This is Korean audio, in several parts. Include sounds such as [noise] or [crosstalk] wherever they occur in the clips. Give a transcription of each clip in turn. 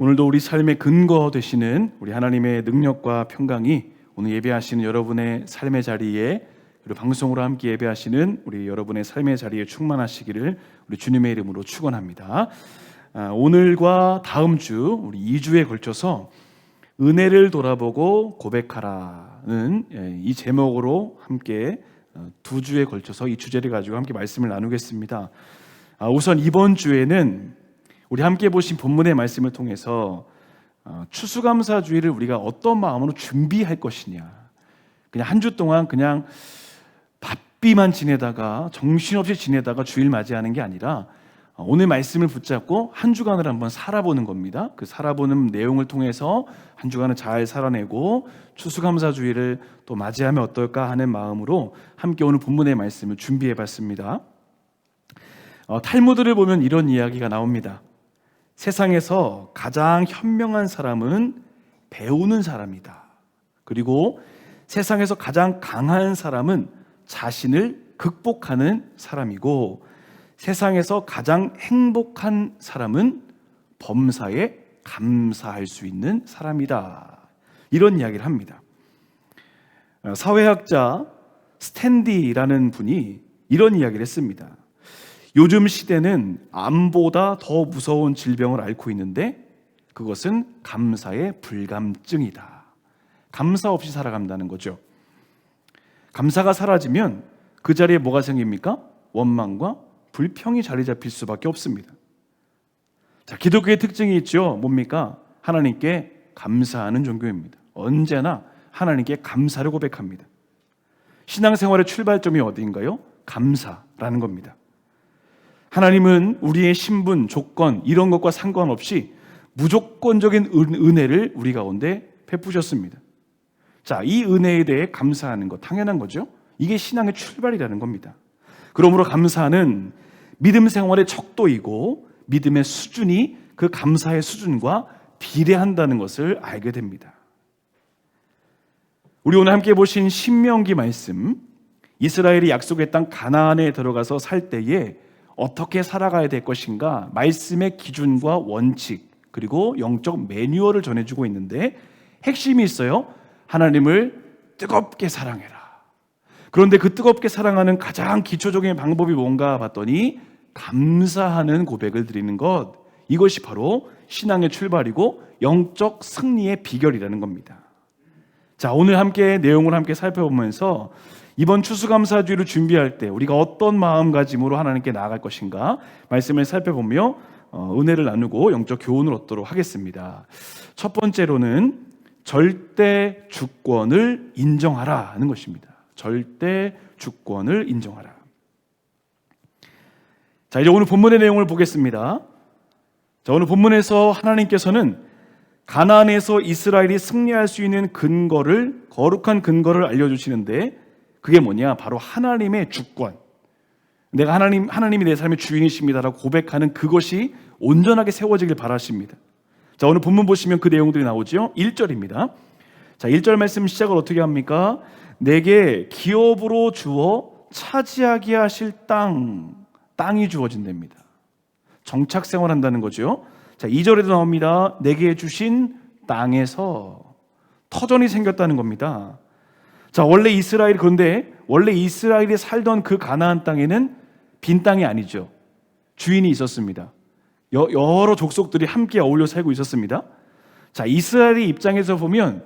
오늘도 우리 삶의 근거 되시는 우리 하나님의 능력과 평강이 오늘 예배하시는 여러분의 삶의 자리에 그리고 방송으로 함께 예배하시는 우리 여러분의 삶의 자리에 충만하시기를 우리 주님의 이름으로 축원합니다. 아, 오늘과 다음 주 우리 2주에 걸쳐서 은혜를 돌아보고 고백하라는 예, 이 제목으로 함께 어, 두 주에 걸쳐서 이 주제를 가지고 함께 말씀을 나누겠습니다. 아, 우선 이번 주에는 우리 함께 보신 본문의 말씀을 통해서 어, 추수감사 주의를 우리가 어떤 마음으로 준비할 것이냐. 그냥 한 주 동안 그냥 바삐만 지내다가 정신없이 지내다가 주일 맞이하는 게 아니라 어, 오늘 말씀을 붙잡고 한 주간을 한번 살아보는 겁니다. 그 살아보는 내용을 통해서 한 주간을 잘 살아내고 추수감사주의를 또 맞이하면 어떨까 하는 마음으로 함께 오늘 본문의 말씀을 준비해 봤습니다. 어, 탈무드를 보면 이런 이야기가 나옵니다. 세상에서 가장 현명한 사람은 배우는 사람이다. 그리고 세상에서 가장 강한 사람은 자신을 극복하는 사람이고 세상에서 가장 행복한 사람은 범사에 감사할 수 있는 사람이다. 이런 이야기를 합니다. 어, 사회학자 스탠디라는 분이 이런 이야기를 했습니다. 요즘 시대는 암보다 더 무서운 질병을 앓고 있는데 그것은 감사의 불감증이다. 감사 없이 살아간다는 거죠. 감사가 사라지면 그 자리에 뭐가 생깁니까? 원망과 불평이 자리 잡힐 수밖에 없습니다. 자, 기독교의 특징이 있죠. 뭡니까? 하나님께 감사하는 종교입니다. 언제나 하나님께 감사를 고백합니다. 신앙생활의 출발점이 어디인가요? 감사라는 겁니다. 하나님은 우리의 신분, 조건 이런 것과 상관없이 무조건적인 은혜를 우리 가운데 베푸셨습니다. 자, 이 은혜에 대해 감사하는 것 당연한 거죠. 이게 신앙의 출발이라는 겁니다. 그러므로 감사는 믿음 생활의 척도이고 믿음의 수준이 그 감사의 수준과 비례한다는 것을 알게 됩니다. 우리 오늘 함께 보신 신명기 말씀 이스라엘이 약속의 땅 가나안에 들어가서 살 때에 어떻게 살아가야 될 것인가 말씀의 기준과 원칙 그리고 영적 매뉴얼을 전해주고 있는데 핵심이 있어요. 하나님을 뜨겁게 사랑해라. 그런데 그 뜨겁게 사랑하는 가장 기초적인 방법이 뭔가 봤더니 감사하는 고백을 드리는 것. 이것이 바로 신앙의 출발이고 영적 승리의 비결이라는 겁니다. 자, 오늘 함께 내용을 함께 살펴보면서 이번 추수감사주의를 준비할 때 우리가 어떤 마음가짐으로 하나님께 나아갈 것인가 말씀을 살펴보며 어, 은혜를 나누고 영적 교훈을 얻도록 하겠습니다. 첫 번째로는 절대 주권을 인정하라는 것입니다. 절대 주권을 인정하라. 자, 이제 오늘 본문의 내용을 보겠습니다. 자, 오늘 본문에서 하나님께서는 가나안에서 이스라엘이 승리할 수 있는 근거를 거룩한 근거를 알려 주시는데 그게 뭐냐? 바로 하나님의 주권. 내가 하나님 하나님이 내 삶의 주인이십니다라고 고백하는 그것이 온전하게 세워지길 바라십니다. 자, 오늘 본문 보시면 그 내용들이 나오죠. 1절입니다. 자, 1절 말씀 시작을 어떻게 합니까? 내게 기업으로 주어 차지하게 하실 땅, 땅이 주어진답니다. 정착 생활한다는 거죠. 자, 2절에도 나옵니다. 내게 주신 땅에서 터전이 생겼다는 겁니다. 자, 원래 이스라엘 그런데 원래 이스라엘이 살던 그 가나안 땅에는 빈 땅이 아니죠. 주인이 있었습니다. 여러 족속들이 함께 어울려 살고 있었습니다. 자, 이스라엘의 입장에서 보면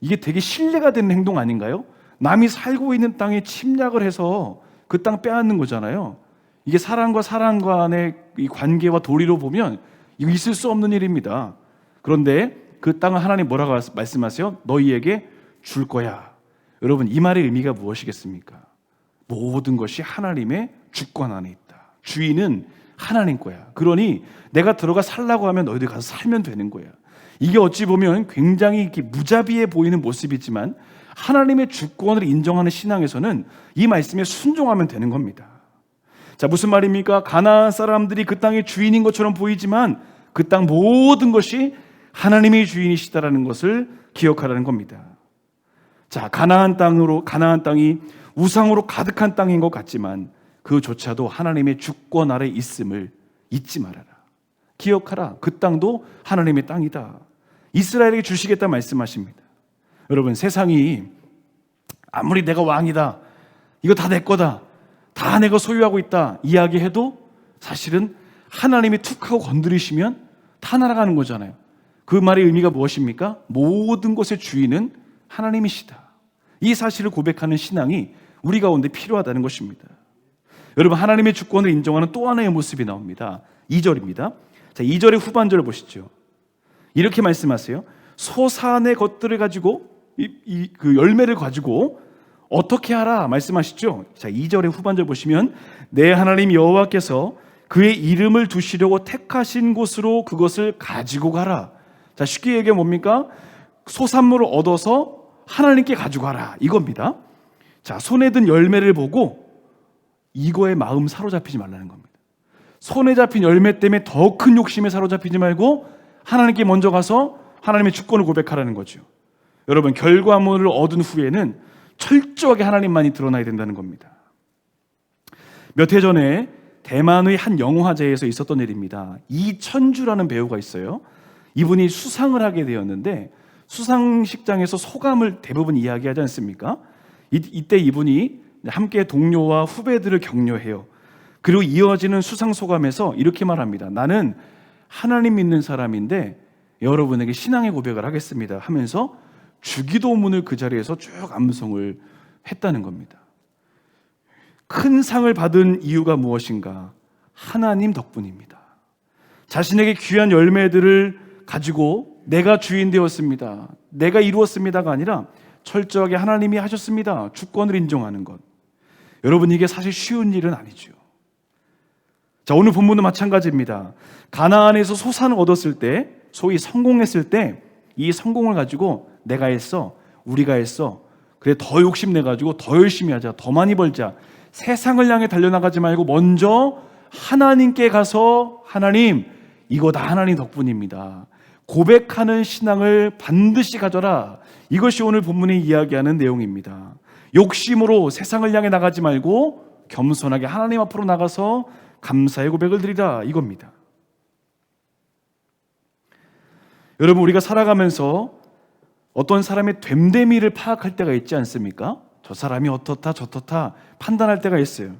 이게 되게 신뢰가 되는 행동 아닌가요? 남이 살고 있는 땅에 침략을 해서 그 땅 빼앗는 거잖아요. 이게 사람과 사람 간의 이 관계와 도리로 보면 이거 있을 수 없는 일입니다. 그런데 그 땅을 하나님 뭐라고 말씀하세요? 너희에게 줄 거야. 여러분 이 말의 의미가 무엇이겠습니까? 모든 것이 하나님의 주권 안에 있다. 주인은 하나님 거야. 그러니 내가 들어가 살라고 하면 너희들 가서 살면 되는 거야. 이게 어찌 보면 굉장히 이렇게 무자비해 보이는 모습이지만 하나님의 주권을 인정하는 신앙에서는 이 말씀에 순종하면 되는 겁니다. 자, 무슨 말입니까? 가나안 사람들이 그 땅의 주인인 것처럼 보이지만 그 땅 모든 것이 하나님의 주인이시다라는 것을 기억하라는 겁니다. 자, 가나안 땅으로 가나안 땅이 우상으로 가득한 땅인 것 같지만 그조차도 하나님의 주권 아래 있음을 잊지 말아라. 기억하라. 그 땅도 하나님의 땅이다. 이스라엘에게 주시겠다 말씀하십니다. 여러분, 세상이 아무리 내가 왕이다. 이거 다 내 거다. 다 내가 소유하고 있다. 이야기해도 사실은 하나님이 툭 하고 건드리시면 다 날아가는 거잖아요. 그 말의 의미가 무엇입니까? 모든 것의 주인은 하나님이시다. 이 사실을 고백하는 신앙이 우리 가운데 필요하다는 것입니다. 여러분, 하나님의 주권을 인정하는 또 하나의 모습이 나옵니다. 2절입니다. 자, 2절의 후반절을 보시죠. 이렇게 말씀하세요. 소산의 것들을 가지고 이, 이, 그 열매를 가지고 어떻게 하라 말씀하시죠. 자, 2절의 후반절 보시면 내 하나님 여호와께서 그의 이름을 두시려고 택하신 곳으로 그것을 가지고 가라. 자, 쉽게 얘기해 뭡니까? 소산물을 얻어서 하나님께 가지고 가라. 이겁니다. 자, 손에 든 열매를 보고 이거에 마음 사로잡히지 말라는 겁니다. 손에 잡힌 열매 때문에 더 큰 욕심에 사로잡히지 말고 하나님께 먼저 가서 하나님의 주권을 고백하라는 거죠. 여러분, 결과물을 얻은 후에는 철저하게 하나님만이 드러나야 된다는 겁니다. 몇 해 전에 대만의 한 영화제에서 있었던 일입니다. 이천주라는 배우가 있어요. 이분이 수상을 하게 되었는데 수상식장에서 소감을 대부분 이야기하지 않습니까? 이, 이때 이분이 함께 동료와 후배들을 격려해요. 그리고 이어지는 수상 소감에서 이렇게 말합니다. 나는 하나님 믿는 사람인데 여러분에게 신앙의 고백을 하겠습니다. 하면서 주기도문을 그 자리에서 쭉 암송을 했다는 겁니다. 큰 상을 받은 이유가 무엇인가? 하나님 덕분입니다. 자신에게 귀한 열매들을 가지고 내가 주인 되었습니다. 내가 이루었습니다가 아니라 철저하게 하나님이 하셨습니다. 주권을 인정하는 것. 여러분, 이게 사실 쉬운 일은 아니죠. 자, 오늘 본문도 마찬가지입니다. 가나안에서 소산을 얻었을 때, 소위 성공했을 때, 이 성공을 가지고 내가 했어, 우리가 했어. 그래, 더 욕심내 가지고 더 열심히 하자, 더 많이 벌자. 세상을 향해 달려나가지 말고 먼저 하나님께 가서 하나님, 이거 다 하나님 덕분입니다. 고백하는 신앙을 반드시 가져라. 이것이 오늘 본문이 이야기하는 내용입니다. 욕심으로 세상을 향해 나가지 말고 겸손하게 하나님 앞으로 나가서 감사의 고백을 드리라 이겁니다. 여러분 우리가 살아가면서 어떤 사람의 됨됨이를 파악할 때가 있지 않습니까? 저 사람이 어떻다 저떻다 판단할 때가 있어요.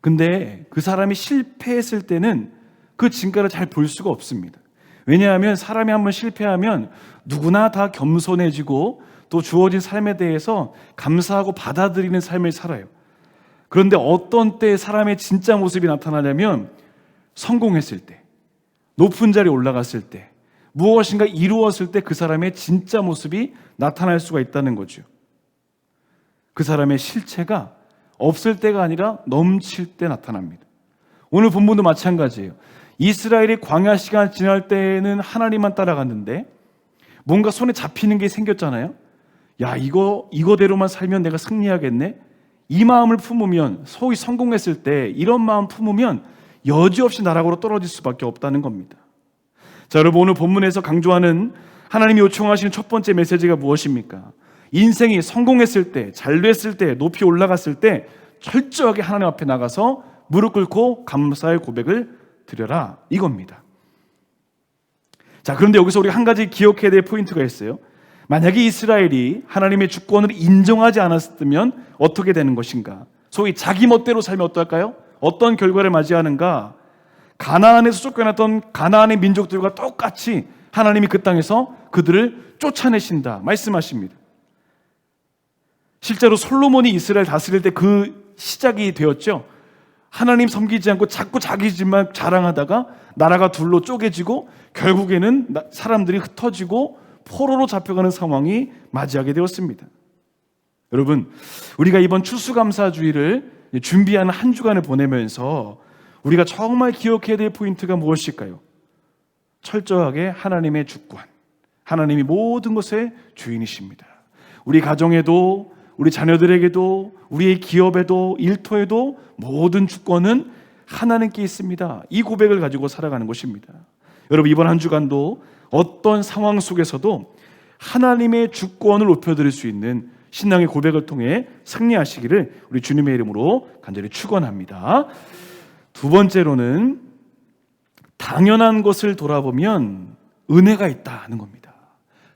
근데 그 사람이 실패했을 때는 그 진가를 잘 볼 수가 없습니다. 왜냐하면 사람이 한번 실패하면 누구나 다 겸손해지고 또 주어진 삶에 대해서 감사하고 받아들이는 삶을 살아요. 그런데 어떤 때 사람의 진짜 모습이 나타나냐면 성공했을 때, 높은 자리에 올라갔을 때, 무엇인가 이루었을 때 그 사람의 진짜 모습이 나타날 수가 있다는 거죠. 그 사람의 실체가 없을 때가 아니라 넘칠 때 나타납니다. 오늘 본문도 마찬가지예요. 이스라엘이 광야 시간 지날 때는 하나님만 따라갔는데 뭔가 손에 잡히는 게 생겼잖아요. 야, 이거 이거대로만 살면 내가 승리하겠네. 이 마음을 품으면 소위 성공했을 때 이런 마음 품으면 여지없이 나락으로 떨어질 수밖에 없다는 겁니다. 자, 여러분 오늘 본문에서 강조하는 하나님이 요청하시는 첫 번째 메시지가 무엇입니까? 인생이 성공했을 때, 잘 됐을 때, 높이 올라갔을 때 철저하게 하나님 앞에 나가서 무릎 꿇고 감사의 고백을 드려라 이겁니다. 자, 그런데 여기서 우리 한 가지 기억해야 될 포인트가 있어요. 만약에 이스라엘이 하나님의 주권을 인정하지 않았으면 어떻게 되는 것인가? 소위 자기 멋대로 살면 어떨까요? 어떤 결과를 맞이하는가? 가나안에서 쫓겨났던 가나안의 민족들과 똑같이 하나님이 그 땅에서 그들을 쫓아내신다 말씀하십니다. 실제로 솔로몬이 이스라엘 다스릴 때 그 시작이 되었죠. 하나님 섬기지 않고 자꾸 자기 집만 자랑하다가 나라가 둘로 쪼개지고 결국에는 사람들이 흩어지고 포로로 잡혀가는 상황이 맞이하게 되었습니다. 여러분, 우리가 이번 추수감사주의를 준비하는 한 주간을 보내면서 우리가 정말 기억해야 될 포인트가 무엇일까요? 철저하게 하나님의 주권, 하나님이 모든 것의 주인이십니다. 우리 가정에도 우리 자녀들에게도 우리의 기업에도 일터에도 모든 주권은 하나님께 있습니다. 이 고백을 가지고 살아가는 것입니다. 여러분 이번 한 주간도 어떤 상황 속에서도 하나님의 주권을 높여드릴 수 있는 신앙의 고백을 통해 승리하시기를 우리 주님의 이름으로 간절히 축원합니다. 두 번째로는 당연한 것을 돌아보면 은혜가 있다 하는 겁니다.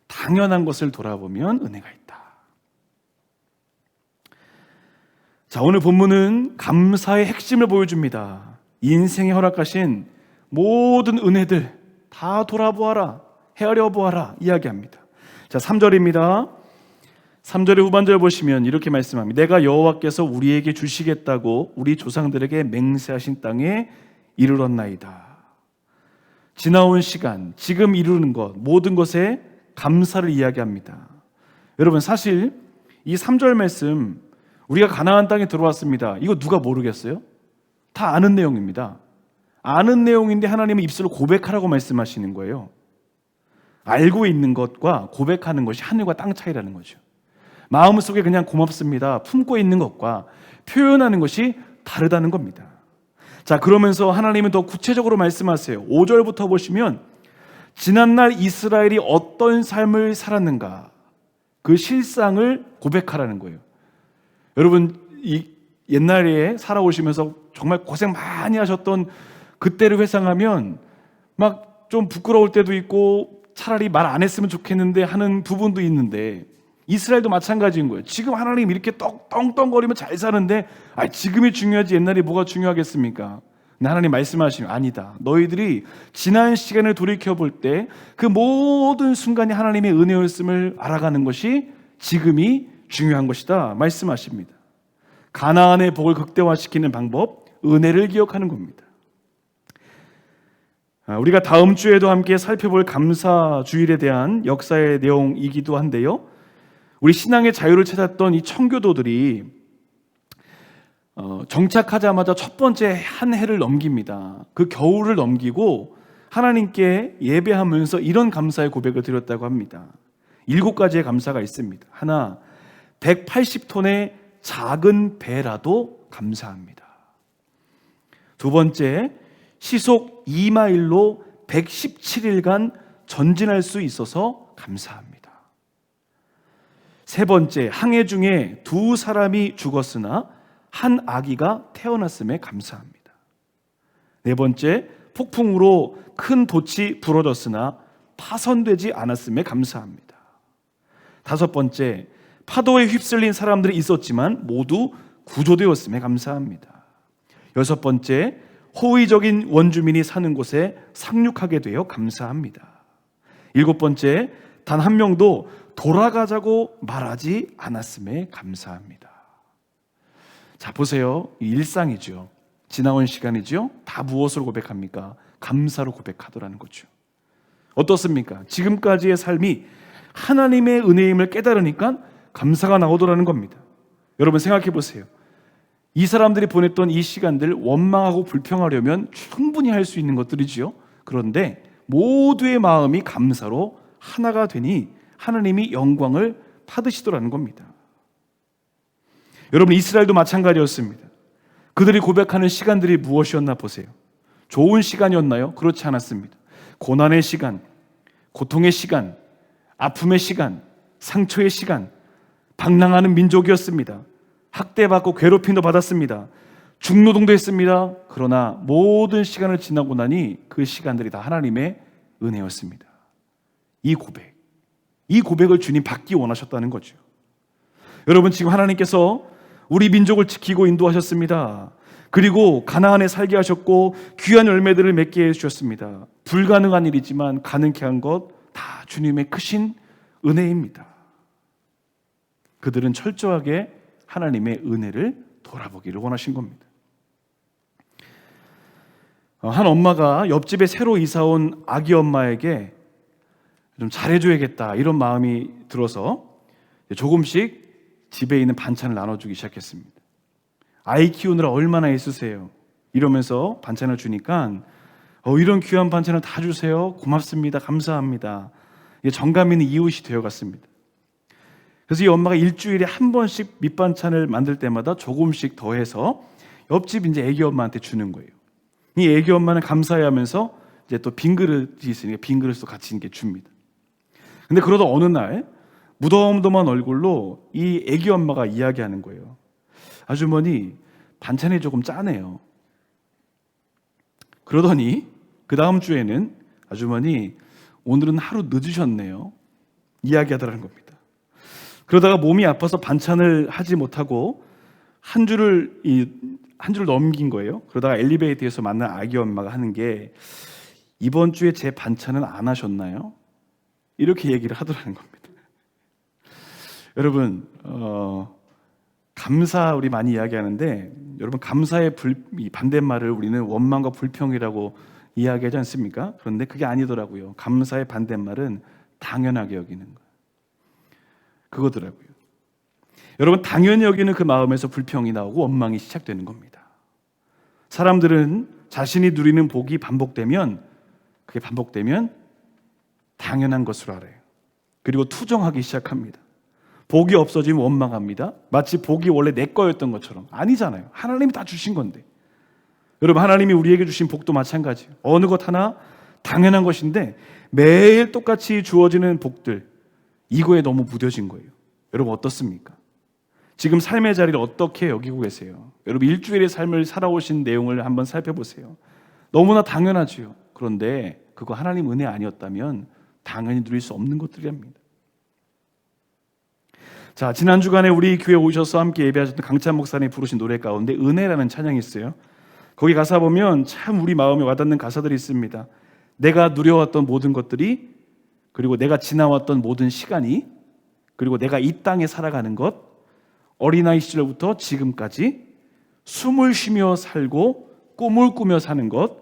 당연한 것을 돌아보면 은혜가 있다. 자, 오늘 본문은 감사의 핵심을 보여줍니다. 인생에 허락하신 모든 은혜들 다 돌아보아라, 헤아려 보아라 이야기합니다. 자, 3절입니다. 3절의 후반절 보시면 이렇게 말씀합니다. 내가 여호와께서 우리에게 주시겠다고 우리 조상들에게 맹세하신 땅에 이르렀나이다. 지나온 시간, 지금 이루는 것, 모든 것에 감사를 이야기합니다. 여러분, 사실 이 3절 말씀, 우리가 가나안 땅에 들어왔습니다. 이거 누가 모르겠어요? 다 아는 내용입니다. 아는 내용인데 하나님은 입술로 고백하라고 말씀하시는 거예요. 알고 있는 것과 고백하는 것이 하늘과 땅 차이라는 거죠. 마음속에 그냥 고맙습니다. 품고 있는 것과 표현하는 것이 다르다는 겁니다. 자, 그러면서 하나님은 더 구체적으로 말씀하세요. 5절부터 보시면 지난날 이스라엘이 어떤 삶을 살았는가 그 실상을 고백하라는 거예요. 여러분 이 옛날에 살아오시면서 정말 고생 많이 하셨던 그때를 회상하면 막 좀 부끄러울 때도 있고 차라리 말 안 했으면 좋겠는데 하는 부분도 있는데 이스라엘도 마찬가지인 거예요. 지금 하나님 이렇게 떡, 떵떵거리면 잘 사는데 아, 지금이 중요하지 옛날이 뭐가 중요하겠습니까? 하나님 말씀하시면 아니다. 너희들이 지난 시간을 돌이켜 볼 때 그 모든 순간이 하나님의 은혜였음을 알아가는 것이 지금이 중요한 것이다. 말씀하십니다. 가나안의 복을 극대화시키는 방법, 은혜를 기억하는 겁니다. 아, 우리가 다음 주에도 함께 살펴볼 감사 주일에 대한 역사의 내용이기도 한데요. 우리 신앙의 자유를 찾았던 이 청교도들이 어, 정착하자마자 첫 번째 한 해를 넘깁니다. 그 겨울을 넘기고 하나님께 예배하면서 이런 감사의 고백을 드렸다고 합니다. 일곱 가지의 감사가 있습니다. 하나, 180톤의 작은 배라도 감사합니다. 두 번째, 시속 2마일로 117일간 전진할 수 있어서 감사합니다. 세 번째, 항해 중에 두 사람이 죽었으나 한 아기가 태어났음에 감사합니다. 네 번째, 폭풍으로 큰 돛이 부러졌으나 파손되지 않았음에 감사합니다. 다섯 번째, 파도에 휩쓸린 사람들이 있었지만 모두 구조되었음에 감사합니다. 여섯 번째, 호의적인 원주민이 사는 곳에 상륙하게 되어 감사합니다. 일곱 번째, 단 한 명도 돌아가자고 말하지 않았음에 감사합니다. 자, 보세요. 일상이죠. 지나온 시간이죠. 다 무엇으로 고백합니까? 감사로 고백하더라는 거죠. 어떻습니까? 지금까지의 삶이 하나님의 은혜임을 깨달으니까 감사가 나오더라는 겁니다. 여러분 생각해 보세요. 이 사람들이 보냈던 이 시간들 원망하고 불평하려면 충분히 할 수 있는 것들이지요. 그런데 모두의 마음이 감사로 하나가 되니 하나님이 영광을 받으시더라는 겁니다. 여러분 이스라엘도 마찬가지였습니다. 그들이 고백하는 시간들이 무엇이었나 보세요. 좋은 시간이었나요? 그렇지 않았습니다. 고난의 시간, 고통의 시간, 아픔의 시간, 상처의 시간, 방랑하는 민족이었습니다. 학대받고 괴롭힘도 받았습니다. 중노동도 했습니다. 그러나 모든 시간을 지나고 나니 그 시간들이 다 하나님의 은혜였습니다. 이 고백. 이 고백을 주님 받기 원하셨다는 거죠. 여러분 지금 하나님께서 우리 민족을 지키고 인도하셨습니다. 그리고 가나안에 살게 하셨고 귀한 열매들을 맺게 해 주셨습니다. 불가능한 일이지만 가능케 한 것 다 주님의 크신 은혜입니다. 그들은 철저하게 하나님의 은혜를 돌아보기를 원하신 겁니다. 어, 한 엄마가 옆집에 새로 이사 온 아기 엄마에게 좀 잘해줘야겠다 이런 마음이 들어서 조금씩 집에 있는 반찬을 나눠주기 시작했습니다. 아이 키우느라 얼마나 애쓰세요. 이러면서 반찬을 주니까 어, 이런 귀한 반찬을 다 주세요. 고맙습니다. 감사합니다. 정감 있는 이웃이 되어갔습니다. 그래서 이 엄마가 일주일에 한 번씩 밑반찬을 만들 때마다 조금씩 더해서 옆집 이제 애기 엄마한테 주는 거예요. 이 애기 엄마는 감사해하면서 이제 또 빈 그릇이 있으니까 빈 그릇도 같이 이렇게 줍니다. 근데 그러다 어느 날 무덤덤한 얼굴로 이 애기 엄마가 이야기하는 거예요. 아주머니 반찬이 조금 짜네요. 그러더니 그 다음 주에는 아주머니 오늘은 하루 늦으셨네요. 이야기하더라는 겁니다. 그러다가 몸이 아파서 반찬을 하지 못하고 한 줄을 이 한 줄을 넘긴 거예요. 그러다가 엘리베이터에서 만난 아기 엄마가 하는 게 이번 주에 제 반찬은 안 하셨나요? 이렇게 얘기를 하더라는 겁니다. [laughs] 여러분 어, 감사 우리 많이 이야기하는데 여러분 감사의 불, 이 반대말을 우리는 원망과 불평이라고 이야기하지 않습니까? 그런데 그게 아니더라고요. 감사의 반대말은 당연하게 여기는 거. 그거더라고요. 여러분 당연히 여기는 그 마음에서 불평이 나오고 원망이 시작되는 겁니다. 사람들은 자신이 누리는 복이 반복되면 그게 반복되면 당연한 것으로 알아요. 그리고 투정하기 시작합니다. 복이 없어지면 원망합니다. 마치 복이 원래 내 거였던 것처럼 아니잖아요. 하나님이 다 주신 건데. 여러분 하나님이 우리에게 주신 복도 마찬가지예요. 어느 것 하나 당연한 것인데 매일 똑같이 주어지는 복들 이거에 너무 무뎌진 거예요. 여러분 어떻습니까? 지금 삶의 자리를 어떻게 여기고 계세요? 여러분 일주일의 삶을 살아오신 내용을 한번 살펴보세요. 너무나 당연하지요. 그런데 그거 하나님 은혜 아니었다면 당연히 누릴 수 없는 것들이랍니다. 자, 지난 주간에 우리 교회 오셔서 함께 예배하셨던 강찬 목사님 부르신 노래 가운데 은혜라는 찬양이 있어요. 거기 가사 보면 참 우리 마음에 와닿는 가사들이 있습니다. 내가 누려왔던 모든 것들이 그리고 내가 지나왔던 모든 시간이 그리고 내가 이 땅에 살아가는 것 어린아이 시절부터 지금까지 숨을 쉬며 살고 꿈을 꾸며 사는 것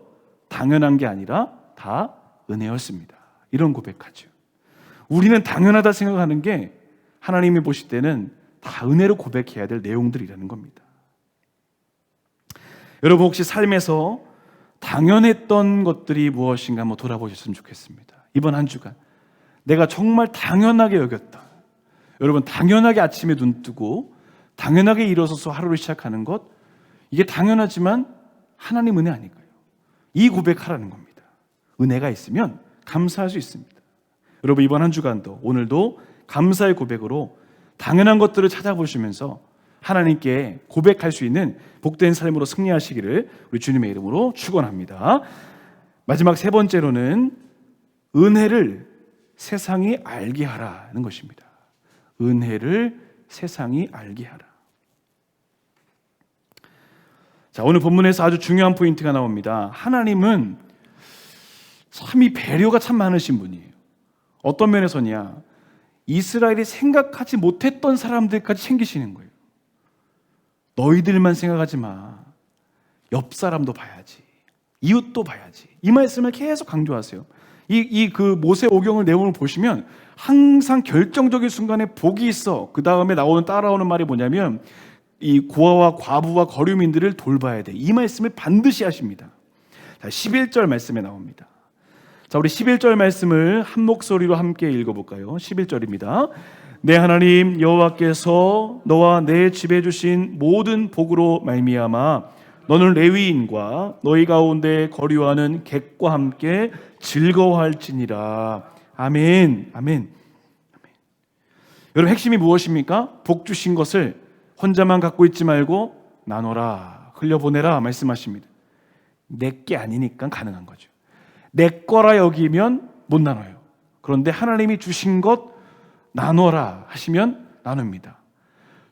당연한 게 아니라 다 은혜였습니다. 이런 고백하죠. 우리는 당연하다 생각하는 게 하나님이 보실 때는 다 은혜로 고백해야 될 내용들이라는 겁니다. 여러분 혹시 삶에서 당연했던 것들이 무엇인가 한번 돌아보셨으면 좋겠습니다. 이번 한 주간 내가 정말 당연하게 여겼다. 여러분 당연하게 아침에 눈 뜨고 당연하게 일어서서 하루를 시작하는 것 이게 당연하지만 하나님 은혜 아닐까요? 이 고백하라는 겁니다. 은혜가 있으면 감사할 수 있습니다. 여러분 이번 한 주간도 오늘도 감사의 고백으로 당연한 것들을 찾아보시면서 하나님께 고백할 수 있는 복된 삶으로 승리하시기를 우리 주님의 이름으로 축원합니다. 마지막 세 번째로는 은혜를 세상이 알게 하라는 것입니다. 은혜를 세상이 알게 하라. 자, 오늘 본문에서 아주 중요한 포인트가 나옵니다. 하나님은 참 이 배려가 참 많으신 분이에요. 어떤 면에서냐? 이스라엘이 생각하지 못했던 사람들까지 챙기시는 거예요. 너희들만 생각하지 마. 옆 사람도 봐야지. 이웃도 봐야지. 이 말씀을 계속 강조하세요. 이, 이 그 모세 오경을 내용을 보시면 항상 결정적인 순간에 복이 있어. 그 다음에 나오는 따라오는 말이 뭐냐면 이 고아와 과부와 거류민들을 돌봐야 돼. 이 말씀을 반드시 하십니다. 자, 11절 말씀에 나옵니다. 자, 우리 11절 말씀을 한 목소리로 함께 읽어 볼까요? 11절입니다. 내 하나님 여호와께서 너와 내 집에 주신 모든 복으로 말미암아 너는 레위인과 너희 가운데 거류하는 객과 함께 즐거워할지니라. 아멘. 아멘. 여러분 핵심이 무엇입니까? 복 주신 것을 혼자만 갖고 있지 말고 나눠라, 흘려보내라 말씀하십니다. 내게 아니니까 가능한 거죠. 내 거라 여기면 못 나눠요. 그런데 하나님이 주신 것 나눠라 하시면 나눕니다.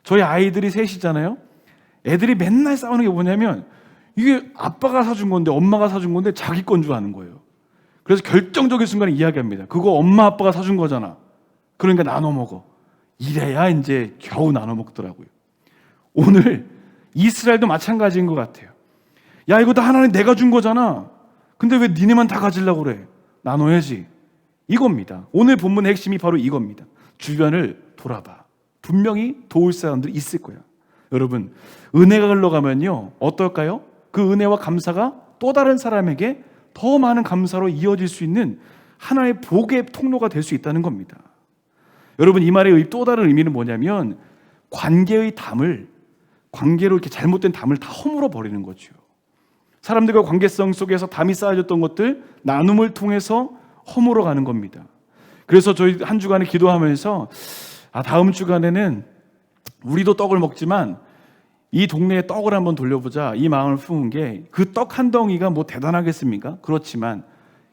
저희 아이들이 셋이잖아요. 애들이 맨날 싸우는 게 뭐냐면 이게 아빠가 사준 건데 엄마가 사준 건데 자기 건 줄 아는 거예요. 그래서 결정적인 순간에 이야기합니다. 그거 엄마 아빠가 사준 거잖아. 그러니까 나눠 먹어. 이래야 이제 겨우 나눠 먹더라고요. 오늘 이스라엘도 마찬가지인 것 같아요. 야 이거 다 하나님 내가 준 거잖아. 근데 왜 니네만 다 가지려고 그래? 나눠야지. 이겁니다. 오늘 본문의 핵심이 바로 이겁니다. 주변을 돌아봐. 분명히 도울 사람들이 있을 거야. 여러분, 은혜가 흘러가면요. 어떨까요? 그 은혜와 감사가 또 다른 사람에게 더 많은 감사로 이어질 수 있는 하나의 복의 통로가 될 수 있다는 겁니다. 여러분, 이 말의 또 다른 의미는 뭐냐면 관계의 담을, 관계로 이렇게 잘못된 담을 다 허물어 버리는 거죠. 사람들과 관계성 속에서 담이 쌓여졌던 것들, 나눔을 통해서 허물어 가는 겁니다. 그래서 저희 한 주간에 기도하면서 아, 다음 주간에는 우리도 떡을 먹지만 이 동네에 떡을 한번 돌려보자 이 마음을 품은 게 그 떡 한 덩이가 뭐 대단하겠습니까? 그렇지만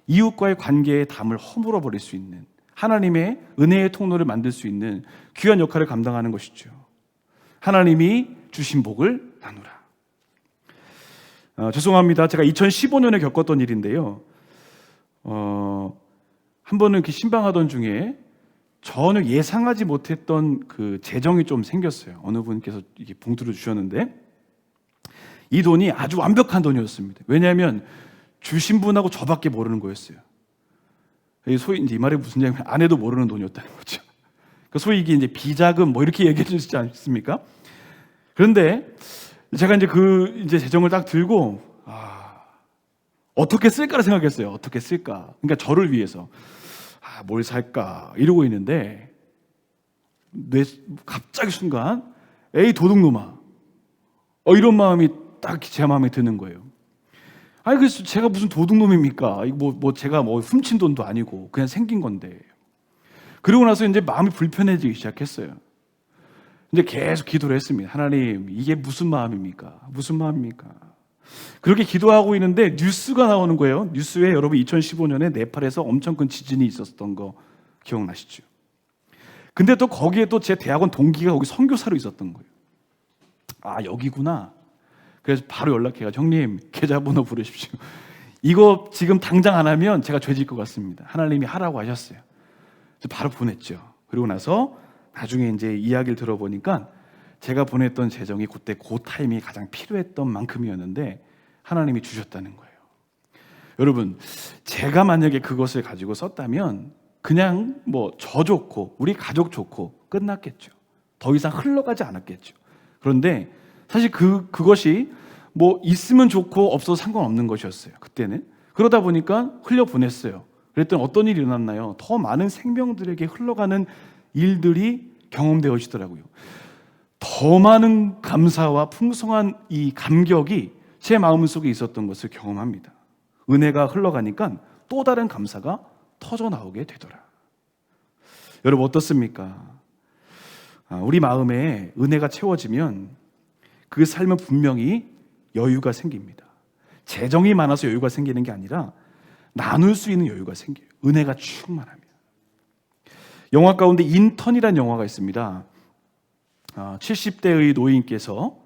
이웃과의 관계의 담을 허물어 버릴 수 있는 하나님의 은혜의 통로를 만들 수 있는 귀한 역할을 감당하는 것이죠. 하나님이 주신 복을 나누라. 어, 죄송합니다. 제가 2015년에 겪었던 일인데요. 어, 한 번은 신방하던 중에 전혀 예상하지 못했던 그 재정이 좀 생겼어요. 어느 분께서 이게 봉투를 주셨는데 이 돈이 아주 완벽한 돈이었습니다. 왜냐하면 주신 분하고 저밖에 모르는 거였어요. 이 소위 이제 이 말이 무슨 얘기냐면 아내도 모르는 돈이었다는 거죠. 그 소위 이게 이제 비자금 뭐 이렇게 얘기해 주시지 않습니까? 그런데 제가 이제 그 이제 재정을 딱 들고 아 어떻게 쓸까를 생각했어요. 어떻게 쓸까? 그러니까 저를 위해서 아, 뭘 살까 이러고 있는데 뇌 갑자기 순간 에이 도둑놈아 어 이런 마음이 딱 제 마음에 드는 거예요. 아니 그래서 제가 무슨 도둑놈입니까? 뭐, 뭐 제가 뭐 훔친 돈도 아니고 그냥 생긴 건데. 그러고 나서 이제 마음이 불편해지기 시작했어요. 이제 계속 기도를 했습니다. 하나님, 이게 무슨 마음입니까? 무슨 마음입니까? 그렇게 기도하고 있는데 뉴스가 나오는 거예요. 뉴스에 여러분 2015년에 네팔에서 엄청 큰 지진이 있었던 거 기억나시죠? 근데 또 거기에 또 제 대학원 동기가 거기 선교사로 있었던 거예요. 아, 여기구나. 그래서 바로 연락해가지고 형님 계좌번호 부르십시오. 이거 지금 당장 안 하면 제가 죄질 것 같습니다. 하나님이 하라고 하셨어요. 바로 보냈죠. 그리고 나서 나중에 이제 이야기를 들어보니까 제가 보냈던 재정이 그때 그 타임이 가장 필요했던 만큼이었는데 하나님이 주셨다는 거예요. 여러분, 제가 만약에 그것을 가지고 썼다면 그냥 뭐 저 좋고 우리 가족 좋고 끝났겠죠. 더 이상 흘러가지 않았겠죠. 그런데 사실 그 그것이 뭐 있으면 좋고 없어도 상관없는 것이었어요. 그때는 그러다 보니까 흘려 보냈어요. 그랬더니 어떤 일이 일어났나요? 더 많은 생명들에게 흘러가는 일들이 경험되어지더라고요. 더 많은 감사와 풍성한 이 감격이 제 마음 속에 있었던 것을 경험합니다. 은혜가 흘러가니까 또 다른 감사가 터져 나오게 되더라. 여러분 어떻습니까? 아, 우리 마음에 은혜가 채워지면 그 삶은 분명히 여유가 생깁니다. 재정이 많아서 여유가 생기는 게 아니라 나눌 수 있는 여유가 생겨요. 은혜가 충만합니다. 영화 가운데 인턴이라는 영화가 있습니다. 70대의 노인께서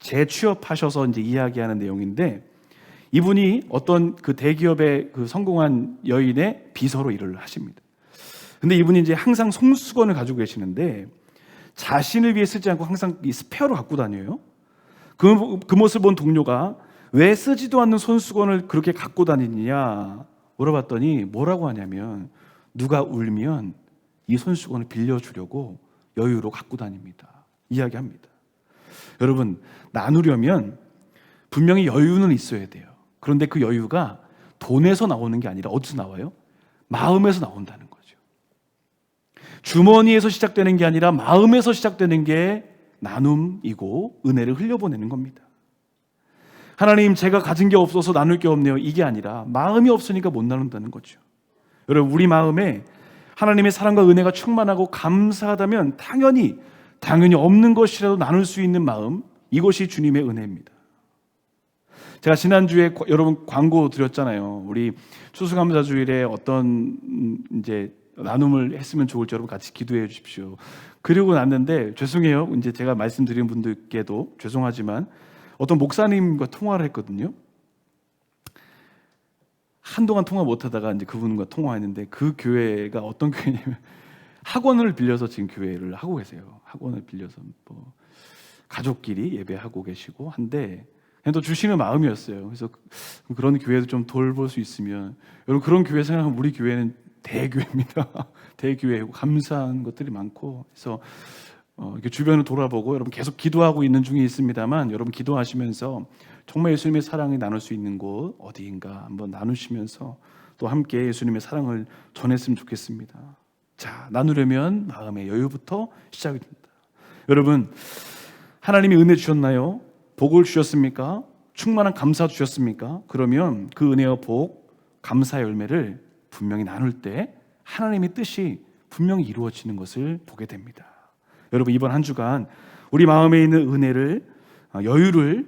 재취업하셔서 이제 이야기하는 내용인데 이분이 어떤 그 대기업의 그 성공한 여인의 비서로 일을 하십니다. 근데 이분이 이제 항상 송수건을 가지고 계시는데 자신을 위해 쓰지 않고 항상 이 스페어로 갖고 다녀요. 그, 그 모습을 본 동료가 왜 쓰지도 않는 손수건을 그렇게 갖고 다니느냐 물어봤더니 뭐라고 하냐면 누가 울면 이 손수건을 빌려주려고 여유로 갖고 다닙니다. 이야기합니다. 여러분, 나누려면 분명히 여유는 있어야 돼요. 그런데 그 여유가 돈에서 나오는 게 아니라 어디서 나와요? 마음에서 나온다는 거죠. 주머니에서 시작되는 게 아니라 마음에서 시작되는 게 나눔이고 은혜를 흘려보내는 겁니다. 하나님, 제가 가진 게 없어서 나눌 게 없네요. 이게 아니라 마음이 없으니까 못 나눈다는 거죠. 여러분, 우리 마음에 하나님의 사랑과 은혜가 충만하고 감사하다면 당연히 당연히 없는 것이라도 나눌 수 있는 마음 이것이 주님의 은혜입니다. 제가 지난주에 여러분 광고 드렸잖아요. 우리 추수감사 주일에 어떤 음, 이제 나눔을 했으면 좋을지 여러분 같이 기도해 주십시오. 그리고 났는데 죄송해요. 이제 제가 말씀드린 분들께도 죄송하지만 어떤 목사님과 통화를 했거든요. 한동안 통화 못 하다가 이제 그분과 통화했는데 그 교회가 어떤 [laughs] 교회냐면 학원을 빌려서 지금 교회를 하고 계세요. 학원을 빌려서 뭐 가족끼리 예배하고 계시고 한데 그냥 또 주시는 마음이었어요. 그래서 그런 교회도 좀 돌볼 수 있으면 여러분 그런 교회 생각하면 우리 교회는 대교회입니다. [laughs] 대교회고 감사한 것들이 많고 그래서 어, 이렇게 주변을 돌아보고 여러분 계속 기도하고 있는 중에 있습니다만 여러분 기도하시면서 정말 예수님의 사랑이 나눌 수 있는 곳 어디인가 한번 나누시면서 또 함께 예수님의 사랑을 전했으면 좋겠습니다. 자, 나누려면 마음의 여유부터 시작이 됩니다. 여러분, 하나님이 은혜 주셨나요? 복을 주셨습니까? 충만한 감사 주셨습니까? 그러면 그 은혜와 복, 감사 열매를 분명히 나눌 때 하나님의 뜻이 분명히 이루어지는 것을 보게 됩니다. 여러분 이번 한 주간 우리 마음에 있는 은혜를 어, 여유를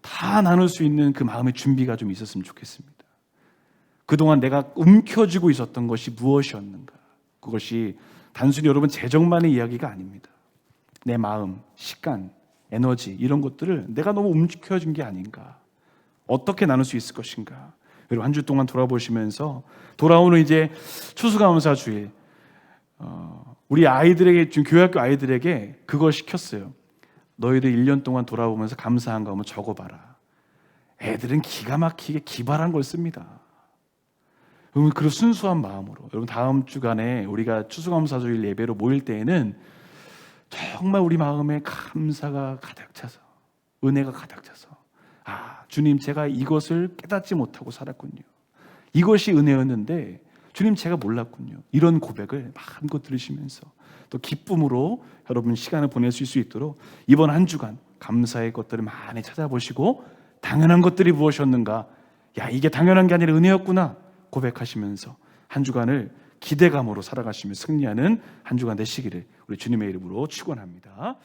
다 나눌 수 있는 그 마음의 준비가 좀 있었으면 좋겠습니다. 그동안 내가 움켜쥐고 있었던 것이 무엇이었는가? 그것이 단순히 여러분 재정만의 이야기가 아닙니다. 내 마음, 시간, 에너지 이런 것들을 내가 너무 움켜쥔 게 아닌가? 어떻게 나눌 수 있을 것인가? 여러분 한 주 동안 돌아보시면서 돌아오는 이제 추수감사 주일 어, 우리 아이들에게 지금 교회학교 아이들에게 그걸 시켰어요. 너희들 1년 동안 돌아보면서 감사한 거 한번 적어봐라. 애들은 기가 막히게 기발한 걸 씁니다. 여러분 그 순수한 마음으로 여러분 다음 주간에 우리가 추수감사주일 예배로 모일 때에는 정말 우리 마음에 감사가 가득 차서 은혜가 가득 차서 아 주님 제가 이것을 깨닫지 못하고 살았군요. 이것이 은혜였는데 주님 제가 몰랐군요. 이런 고백을 마음껏 들으시면서 또 기쁨으로 여러분 시간을 보내실 수 있도록 이번 한 주간 감사의 것들을 많이 찾아보시고 당연한 것들이 무엇이었는가 야 이게 당연한 게 아니라 은혜였구나 고백하시면서 한 주간을 기대감으로 살아가시며 승리하는 한 주간 되시기를 우리 주님의 이름으로 축원합니다.